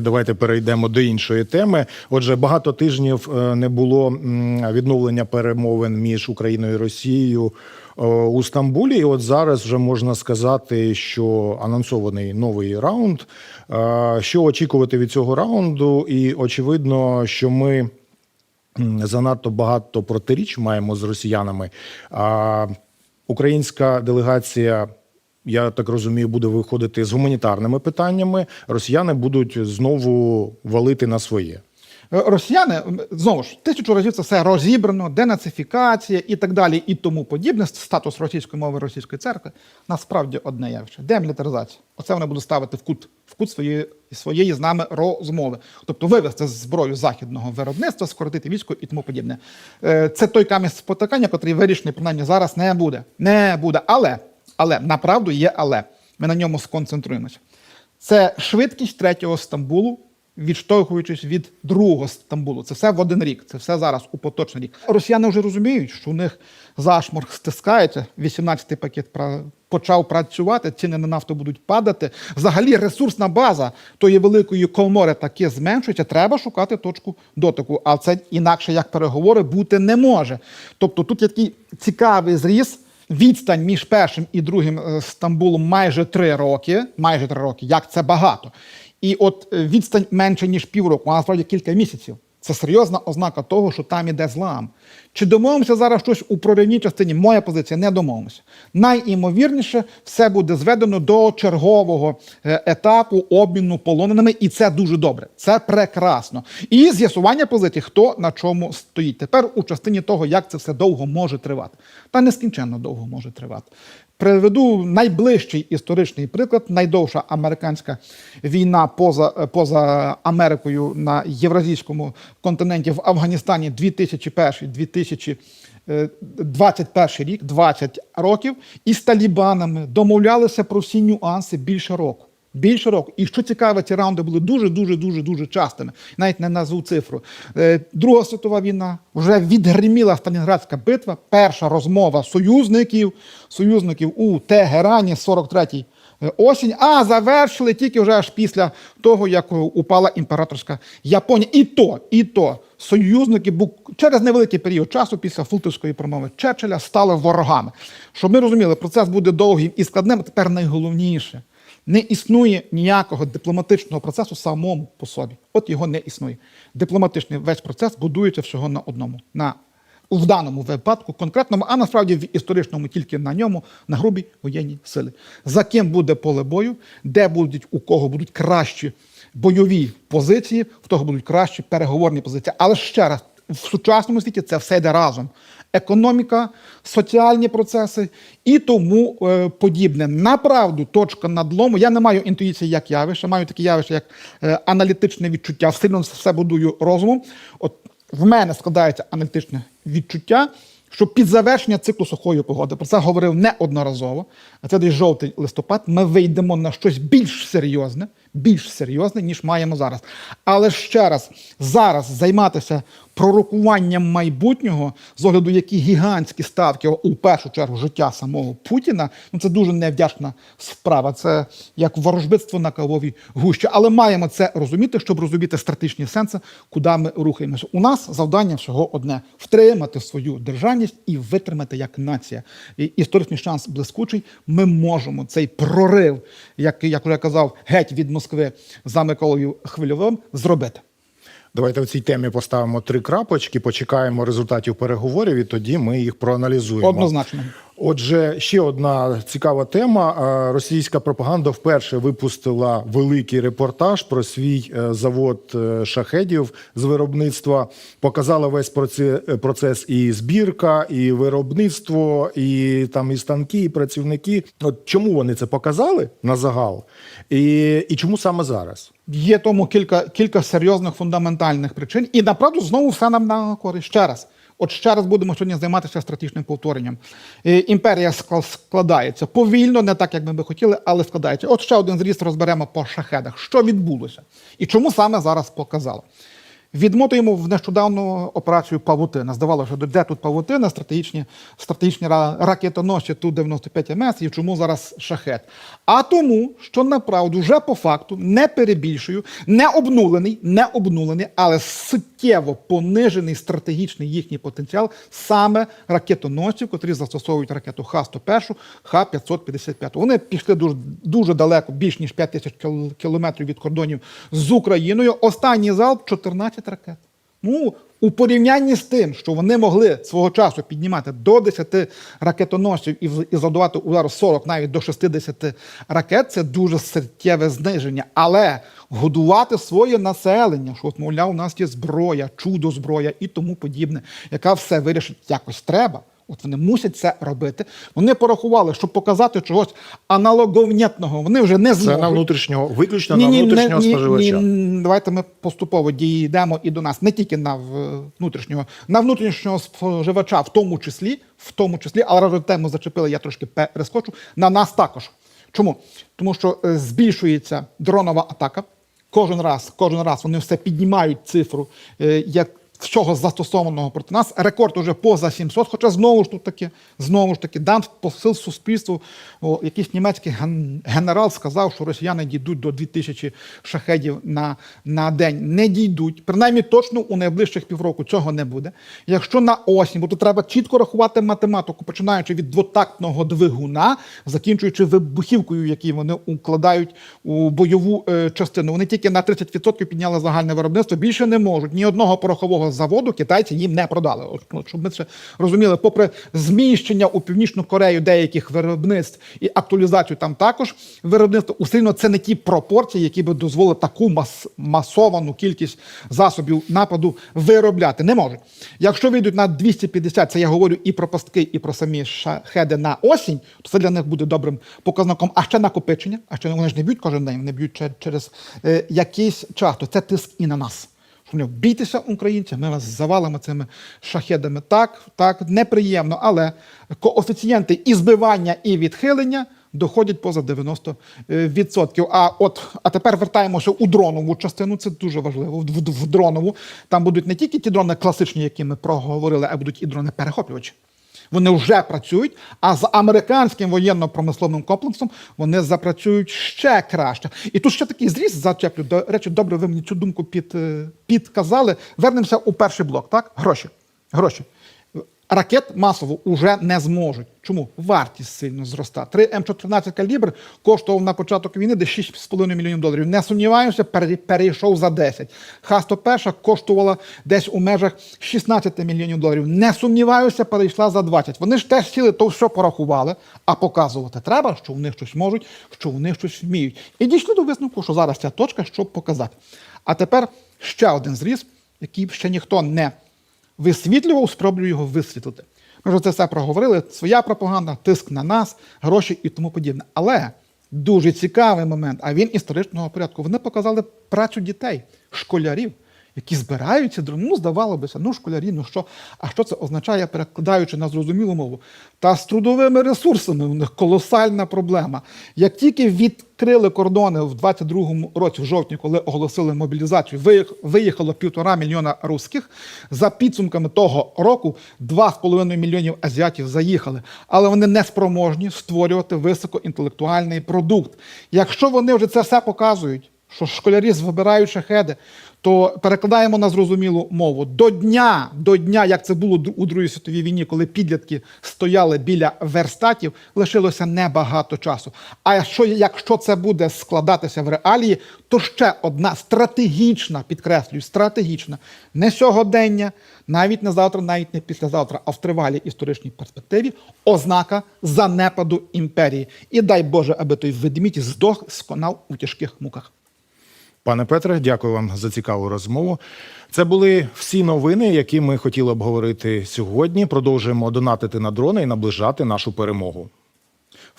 Давайте перейдемо до іншої теми. Отже, багато тижнів е, не було відновлення перемовин між Україною і Росією е, у Стамбулі. І от зараз вже можна сказати, що анонсований новий раунд. Е, Що очікувати від цього раунду? І очевидно, що ми занадто багато протиріч маємо з росіянами. А українська делегація. Я так розумію, буде виходити з гуманітарними питаннями. Росіяни будуть знову валити на своє. Е, Росіяни знову ж тисячу разів це все розібрано, денацифікація і так далі, і тому подібне. Статус російської мови російської церкви насправді одне явище. Демілітаризація. Оце вони будуть ставити в кут в кут своєї своєї з нами розмови. Тобто вивести зброю західного виробництва, скоротити військо і тому подібне. Е, Це той камінь спотикання, який вирішений принаймні зараз не буде. Не буде. Але, але направду є але. Ми на ньому сконцентруємося. Це швидкість третього Стамбулу, відштовхуючись від другого Стамбулу. Це все в один рік, це все зараз у поточний рік. Росіяни вже розуміють, що у них зашморг стискається. 18-й пакет почав працювати, ціни на нафту будуть падати. Взагалі ресурсна база тої великої комори таки зменшується. Треба шукати точку дотику. А це інакше як переговори бути не може. Тобто тут є такий цікавий зріз. Відстань між першим і другим е, Стамбулом майже три роки. Майже три роки. Як це багато. І от е, відстань менше ніж півроку, а насправді кілька місяців. Це серйозна ознака того, що там іде злам. Чи домовимося зараз щось у проривній частині? Моя позиція не домовимося. Найімовірніше, все буде зведено до чергового е, етапу обміну полоненими, і це дуже добре. Це прекрасно. І з'ясування позиції, хто на чому стоїть. Тепер у частині того, як це все довго може тривати. Та нескінченно довго може тривати. Приведу найближчий історичний приклад. Найдовша американська війна поза, поза Америкою на євразійському континенті в Афганістані 2001-2021 рік, 20 років, і з талібанами домовлялися про всі нюанси більше року. Більше року. І що цікаве, ці раунди були дуже, дуже, дуже, дуже частими. Навіть не назву цифру. Е, Друга світова війна вже відгриміла Сталінградська битва. Перша розмова союзників, союзників у Тегерані, 43-й е, осінь. А завершили тільки вже аж після того, як упала імператорська Японія. І то, і то союзники через невеликий період часу після фултовської промови Черчилля стали ворогами. Щоб ми розуміли, процес буде довгим і складним. Тепер найголовніше. Не існує ніякого дипломатичного процесу самому по собі. От його не існує. Дипломатичний весь процес будується всього на одному. На в даному випадку, конкретному, а насправді в історичному тільки на ньому, на грубій воєнній сили. За ким буде поле бою, де будуть у кого будуть кращі бойові позиції, в того будуть кращі переговорні позиції. Але ще раз, в сучасному світі це все йде разом. Економіка, соціальні процеси і тому е, подібне. Направду, точка надлому. Я не маю інтуїції як явище, маю таке явище, як е, аналітичне відчуття. Сильно все будую розумом. От в мене складається аналітичне відчуття, що під завершення циклу сухої погоди, про це говорив неодноразово, а це десь жовтий листопад, ми вийдемо на щось більш серйозне, більш серйозне, ніж маємо зараз. Але ще раз, зараз займатися пророкуванням майбутнього, з огляду, які гігантські ставки у першу чергу життя самого Путіна, ну це дуже невдячна справа. Це як ворожбитство на кавовій гущі. Але маємо це розуміти, щоб розуміти стратегічні сенси, куди ми рухаємося. У нас завдання всього одне: втримати свою державність і витримати як нація. І історичний шанс блискучий. Ми можемо цей прорив, як, як я казав, геть від Москви за Миколою Хвильовим, зробити. Давайте в цій темі поставимо три крапочки, почекаємо результатів переговорів, і тоді ми їх проаналізуємо. Однозначно. Отже, ще одна цікава тема. Російська пропаганда вперше випустила великий репортаж про свій е, завод е, шахедів з виробництва. Показала весь проце- процес і збірка, і виробництво, і там і станки, і працівники. От чому вони це показали на загал? І, і чому саме зараз? Є тому кілька, кілька серйозних фундаментальних причин. І направду знову все нам на користь. Ще раз. От ще раз будемо сьогодні займатися стратегічним повторенням. Е, Імперія скла- складається повільно, не так, як ми би хотіли, але складається. От ще один зріст розберемо по шахедах. Що відбулося? І чому саме зараз показало? Відмотуємо в нещодавну операцію Павутина. Здавалося, де тут Павутина, стратегічні, стратегічні ракетоносці Ту-95 МС і чому зараз шахет. А тому, що направду вже по факту, не перебільшую, не обнулений, не обнулений, але суттєво понижений стратегічний їхній потенціал саме ракетоносців, котрі застосовують ракету Х-101, Х-555. Вони пішли дуже, дуже далеко, більш ніж 5 тисяч кіл- кілометрів від кордонів з Україною. Останній залп 14 ракет. Ну, у порівнянні з тим, що вони могли свого часу піднімати до 10 ракетоносців і, завдавати удар 40, навіть до 60 ракет, це дуже суттєве зниження. Але годувати своє населення, що, от, мовляв, у нас є зброя, чудо зброя і тому подібне, яка все вирішить якось треба. От вони мусять це робити. Вони порахували, щоб показати чогось аналоговнятного. Вони вже не Це на внутрішнього, виключно Ні, на внутрішнього ні, споживача. ні, давайте ми поступово дійдемо і до нас, не тільки на внутрішнього, на внутрішнього споживача, в тому числі, в тому числі, але раз вже тему зачепили, я трошки перескочу, на нас також. Чому? Тому що е, збільшується дронова атака. Кожен раз, кожен раз вони все піднімають цифру, е, як всього застосованого проти нас. Рекорд уже поза 700, хоча знову ж тут таки, знову ж таки, дан посил суспільству. О, якийсь німецький ген- генерал сказав, що росіяни дійдуть до 2000 шахедів на, на день. Не дійдуть. Принаймні точно у найближчих півроку цього не буде. Якщо на осінь, бо тут треба чітко рахувати математику, починаючи від двотактного двигуна, закінчуючи вибухівкою, які вони укладають у бойову е, частину. Вони тільки на 30% підняли загальне виробництво. Більше не можуть. Ні одного порохового заводу китайці їм не продали. От, щоб ми це розуміли, попри зміщення у північну Корею деяких виробництв і актуалізацію там також виробництва, усе одно це не ті пропорції, які би дозволили таку мас- масовану кількість засобів нападу виробляти. Не можуть. Якщо вийдуть на 250, це я говорю і про пастки, і про самі шахеди на осінь, то це для них буде добрим показником. А ще накопичення, а ще вони ж не б'ють кожен день, вони б'ють чер- через е, якийсь час. То це тиск і на нас. Бійтеся, українців, ми вас завалимо цими шахедами. Так, так, неприємно, але коефіцієнти і збивання, і відхилення доходять поза 90%. А от, а тепер вертаємося у дронову частину. Це дуже важливо. В, в, в дронову там будуть не тільки ті дрони класичні, які ми проговорили, а будуть і дрони перехоплювачі. Вони вже працюють, а з американським воєнно-промисловим комплексом вони запрацюють ще краще. І тут ще такий зріз зачеплю. До речі, добре, ви мені цю думку під, е, підказали. Вернемося у перший блок. Так, гроші. Гроші. Ракет масово вже не зможуть. Чому? Вартість сильно зроста. 3 М14 калібр коштував на початок війни десь 6,5 мільйонів доларів. Не сумніваюся, перейшов за 10. Х-101 коштувала десь у межах 16 мільйонів доларів. Не сумніваюся, перейшла за 20. Вони ж теж сіли, то все порахували, а показувати треба, що вони щось можуть, що вони щось вміють. І дійшли до висновку, що зараз ця точка, щоб показати. А тепер ще один зріз, який ще ніхто не висвітлював, спробую його висвітлити. Ми вже це все проговорили. Своя пропаганда, тиск на нас, гроші і тому подібне. Але дуже цікавий момент, а він історичного порядку. Вони показали працю дітей, школярів, які збираються. Ну, здавалося, ну школярі, ну що? А що це означає, перекладаючи на зрозумілу мову? Та з трудовими ресурсами у них колосальна проблема. Як тільки відкрили кордони в 22-му році, в жовтні, коли оголосили мобілізацію, виїхало півтора мільйона русських. За підсумками того року 2,5 мільйонів азіатів заїхали, але вони не спроможні створювати високоінтелектуальний продукт. Якщо вони вже це все показують, що школярі вибирають шахеди, то перекладаємо на зрозумілу мову. До дня, до дня, як це було у Другій світовій війні, коли підлітки стояли біля верстатів, лишилося небагато часу. А якщо, якщо це буде складатися в реалії, то ще одна стратегічна, підкреслюю, стратегічна, не сьогодення, навіть не завтра, навіть не післязавтра, а в тривалій історичній перспективі ознака занепаду імперії. І дай Боже, аби той ведмідь здох, сконав у тяжких муках. Пане Петре, дякую вам за цікаву розмову. Це були всі новини, які ми хотіли обговорити сьогодні. Продовжуємо донатити на дрони і наближати нашу перемогу.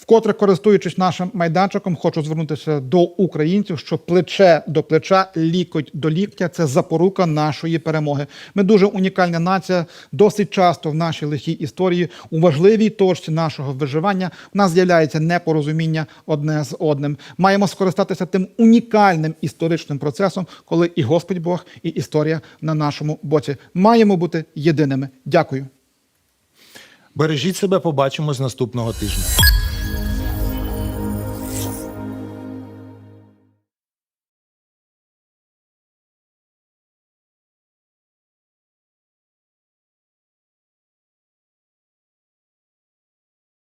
Вкотре користуючись нашим майданчиком, хочу звернутися до українців, що плече до плеча, лікоть до ліктя це запорука нашої перемоги. Ми дуже унікальна нація. Досить часто в нашій лихій історії у важливій точці нашого виживання в нас з'являється непорозуміння одне з одним. Маємо скористатися тим унікальним історичним процесом, коли і Господь Бог, і історія на нашому боці. Маємо бути єдиними. Дякую. Бережіть себе, побачимось наступного тижня.